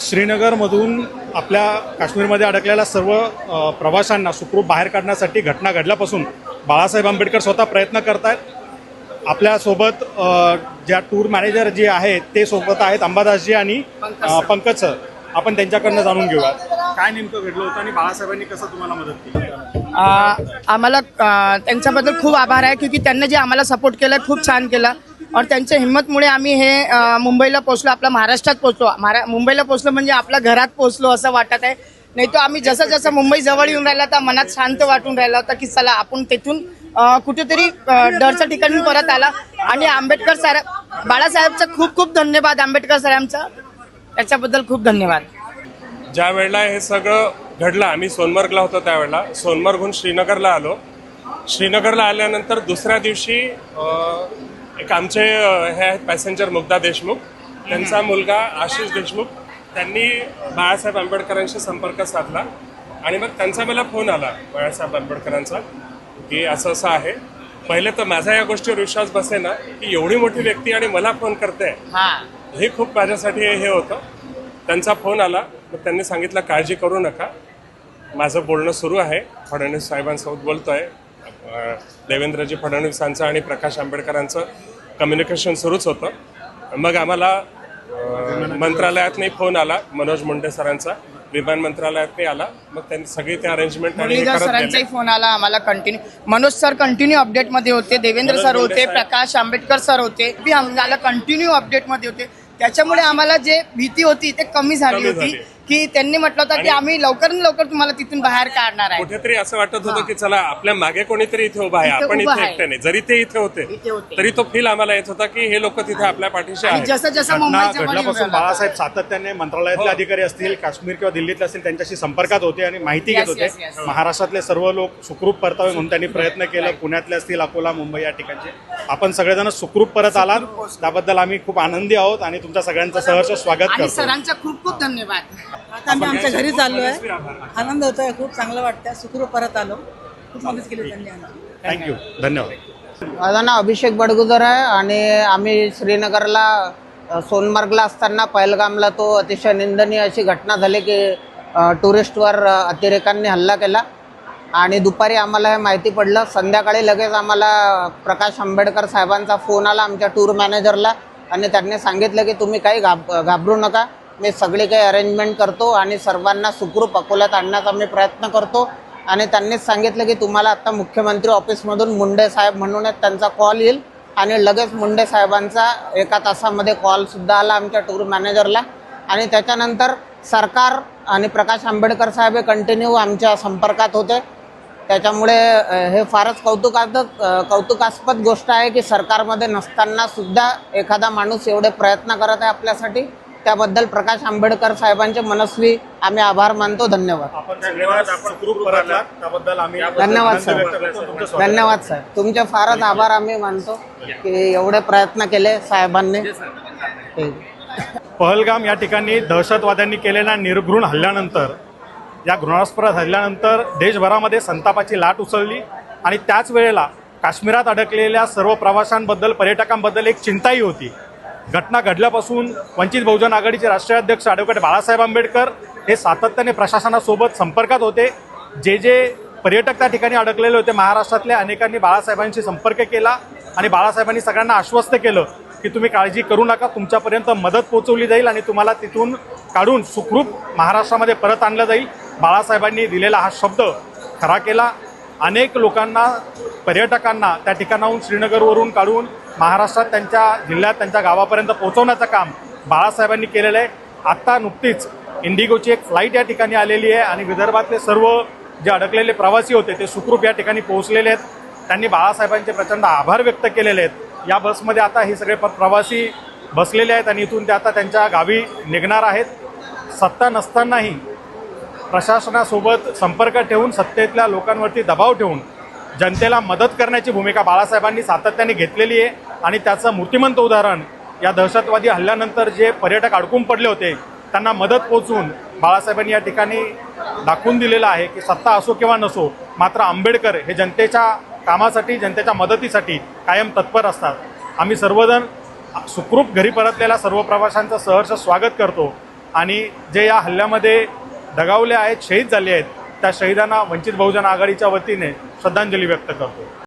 श्रीनगरमधून आपल्या काश्मीरमध्ये अडकलेल्या सर्व प्रवाशांना सुखरूप बाहेर काढण्यासाठी घटना घडल्यापासून बाळासाहेब आंबेडकर स्वतः प्रयत्न करत आहेत आपल्यासोबत ज्या टूर मॅनेजर जे आहेत ते सोबत आहेत अंबादासजी आणि पंकज सर. आपण त्यांच्याकडनं जाणून घेऊया काय नेमकं घडलं होतं आणि बाळासाहेबांनी कसं तुम्हाला मदत केली? आम्हाला त्यांच्याबद्दल खूप आभार आहे क्योंकि त्यांनी जे आम्हाला सपोर्ट केलं खूप छान केलं. और त्यांच्या हिंमतमुळे आम्ही हे मुंबईला पोहोचलो आपल्या महाराष्ट्रात पोहोचलो. महारा मुंबईला पोहोचलो म्हणजे आपल्या घरात पोहोचलो असं वाटत आहे. नाही तर आम्ही जसं जसं मुंबई जवळ येऊन राहिला तर मनात शांत वाटून राहिला होता की चला आपण तिथून कुठेतरी डरच्या ठिकाणी परत आला. आणि आंबेडकर साहेब बाळासाहेबचा खूप खूप धन्यवाद आंबेडकर साहेबांचं त्याच्याबद्दल खूप धन्यवाद. ज्या वेळेला हे सगळं घडलं आम्ही सोनमर्गला होतो त्यावेळेला. सोनमर्गहून श्रीनगरला आलो. श्रीनगरला आल्यानंतर दुसऱ्या दिवशी एक आमचे हे आहेत पॅसेंजर मुग्धा देशमुख. त्यांचा मुलगा आशिष देशमुख. त्यांनी बाळासाहेब आंबेडकरांशी संपर्क साधला. आणि मग त्यांचा मला फोन आला बाळासाहेब आंबेडकरांचा की असं असं आहे. पहिले तर माझा या गोष्टीवर विश्वास बसे ना की एवढी मोठी व्यक्ती आणि मला फोन करते. हा. हे खूप माझ्यासाठी हे होतं. त्यांचा फोन आला. मग त्यांनी सांगितलं काळजी करू नका. माझं बोलणं सुरू आहे. फडणवीस साहेबांसोबत बोलतोय. देवेंद्रजी फडणवीसांचं आणि प्रकाश आंबेडकरांचं कम्युनिकेशन सुरूच होतं. मग आम्हाला अं, मंत्रालयातही फोन आला मनोज मुंडे सरांचा. विमान मंत्रालयातही आला. मग त्यांनी सगळी ते अरेंजमेंट सरांचाही. फोन आला आम्हाला कंटिन्यू मनोज सर कंटिन्यू अपडेटमध्ये होते. देवेंद्र सर होते. प्रकाश आंबेडकर सर होते. आम्हाला कंटिन्यू अपडेटमध्ये होते. त्याच्यामुळे आम्हाला जे भीती होती ते कमी झाली कमी होती. झाली. की त्यांनी म्हटलं होतं की आणि- आम्ही लवकरात लवकर तुम्हाला तिथून बाहेर काढणार आहे. कुठेतरी असं वाटत होतं की चला आपल्या मागे कोणीतरी इथे उभा आहे इथे आपण उभं इथे आहे. एकटे नाही जरी ते इथे इथे होते. होते. तरी तो फील आम्हाला येत होता की हे लोक तिथे आपल्या पाठीशी आणि आहेत. जसं जसं घटना घडल्यापासून. बाळासाहेब सातत्याने मंत्रालयातले अधिकारी असतील काश्मीर किंवा दिल्लीतले असतील त्यांच्याशी संपर्कात होते आणि माहिती Yes, घेत होते. yes, yes. महाराष्ट्रातले सर्व लोक सुखरूप परतावे म्हणून त्यांनी प्रयत्न केला. पुण्यातले असतील अकोला मुंबई या ठिकाणचे. आपण सगळेजण सुखरूप परत आलात. त्याबद्दल आम्ही खूप आनंदी आहोत आणि तुमच्या सगळ्यांचं सहर्ष स्वागत आणि करतो. सरांचा खूप खूप धन्यवाद. आता आम्ही आमच्या घरी चाललो आहे आनंद होतोय खूप चांगलं वाटतंय. सुखरूप परत आलो. खूप मदत केली त्यांनी आमची थँक्यू धन्यवाद. माझं नाव अभिषेक बडगुजर आहे आणि आम्ही श्रीनगरला अ, सोनमार्गला असताना पहलगामला तो अतिशय निंदनीय अशी घटना झाली की अ, टुरिस्टवर अ, अतिरेकांनी हल्ला केला. आणि दुपारी आम्हाला हे माहिती पडलं. संध्याकाळी लगेच आम्हाला प्रकाश आंबेडकर साहेबांचा फोन आला आमच्या टूर मॅनेजरला. आणि त्यांनी सांगितलं की तुम्ही काही घाब घाबरू नका. मी सगळी काही अरेंजमेंट करतो आणि सर्वांना सुखरूप अकोल्यात आणण्याचा मी प्रयत्न करतो. आणि त्यांनीच सांगितलं की तुम्हाला आता मुख्यमंत्री ऑफिसमधून मुंडे साहेब म्हणून त्यांचा कॉल येईल. आणि लगेच मुंडे साहेबांचा एका तासामध्ये कॉलसुद्धा आला आमच्या टूर मॅनेजरला आणि त्याच्यानंतर सरकार आणि प्रकाश आंबेडकर साहेब हे कंटिन्यू आमच्या संपर्कात होते. त्याच्यामुळे हे फारच कौतुकास्पद अ, कौतुकास्पद गोष्ट आहे की सरकारमध्ये नसताना सुद्धा एखादा माणूस एवढे प्रयत्न करत आहे आपल्यासाठी. त्याबद्दल प्रकाश आंबेडकर साहेबांचे मनस्वी आम्ही आभार मानतो. धन्यवाद. आपण धन्यवाद. आपण सुखरूप परतलात त्याबद्दल आम्ही धन्यवाद आनंद सर. तुमचं. धन्यवाद सर तुमचे फारच आभार आम्ही मानतो की एवढे प्रयत्न केले साहेबांनी. पहलगाम या ठिकाणी दहशतवाद्यांनी केलेल्या निर्घृण हल्ल्यानंतर या घृणास्पद झाल्यानंतर देशभरामध्ये संतापाची लाट उसळली आणि त्याच वेळेला काश्मीरात अडकलेल्या सर्व प्रवाशांबद्दल पर्यटकांबद्दल एक चिंताही होती. घटना घडल्यापासून वंचित बहुजन आघाडीचे राष्ट्रीय अध्यक्ष ॲडव्होकेट बाळासाहेब आंबेडकर हे सातत्याने प्रशासनासोबत संपर्कात होते. जे जे पर्यटक त्या ठिकाणी अडकलेले होते महाराष्ट्रातल्या अनेकांनी बाळासाहेबांशी संपर्क केला आणि बाळासाहेबांनी सगळ्यांना आश्वस्त केलं की तुम्ही काळजी करू नका तुमच्यापर्यंत मदत पोहोचवली जाईल आणि तुम्हाला तिथून काढून सुखरूप महाराष्ट्रामध्ये परत आणलं जाईल. बाळासाहेबांनी दिलेला हा शब्द खरा केला. अनेक लोकांना पर्यटकांना त्या ठिकाणाहून श्रीनगरवरून काढून महाराष्ट्रात त्यांच्या जिल्ह्यात त्यांच्या गावापर्यंत पोहोचवण्याचं काम बाळासाहेबांनी केलेलं आहे. आत्ता नुकतीच इंडिगोची एक फ्लाईट या ठिकाणी आलेली आहे आणि विदर्भातले सर्व जे अडकलेले प्रवासी होते ते सुखरूप या ठिकाणी पोहोचलेले आहेत. त्यांनी बाळासाहेबांचे प्रचंड आभार व्यक्त केलेले आहेत. या बसमध्ये आता हे सगळे प- प्रवासी बसलेले आहेत आणि इथून ते आता त्यांच्या गावी निघणार आहेत. सत्ता नसतानाही प्रशासनासोबत संपर्क ठेवून सत्तेतल्या लोकांवरती दबाव ठेवून जनतेला मदत करण्याची भूमिका बाळासाहेबांनी सातत्याने घेतलेली आहे. आणि त्याचं मूर्तिमंत उदाहरण या दहशतवादी हल्ल्यानंतर जे पर्यटक अडकून पडले होते त्यांना मदत पोचून बाळासाहेबांनी या ठिकाणी दाखवून दिलेलं आहे की सत्ता असो किंवा नसो मात्र आंबेडकर हे जनतेच्या कामासाठी जनतेच्या मदतीसाठी कायम तत्पर असतात. आम्ही सर्वजण सुखरूप घरी परतलेल्या सर्व प्रवाशांचं सहर्ष स्वागत करतो. आणि जे या हल्ल्यामध्ये दगावले आहेत शहीद झाले आहेत. त्या शहीदांना वंचित बहुजन आघाडीच्या वतीने श्रद्धांजली व्यक्त करतो.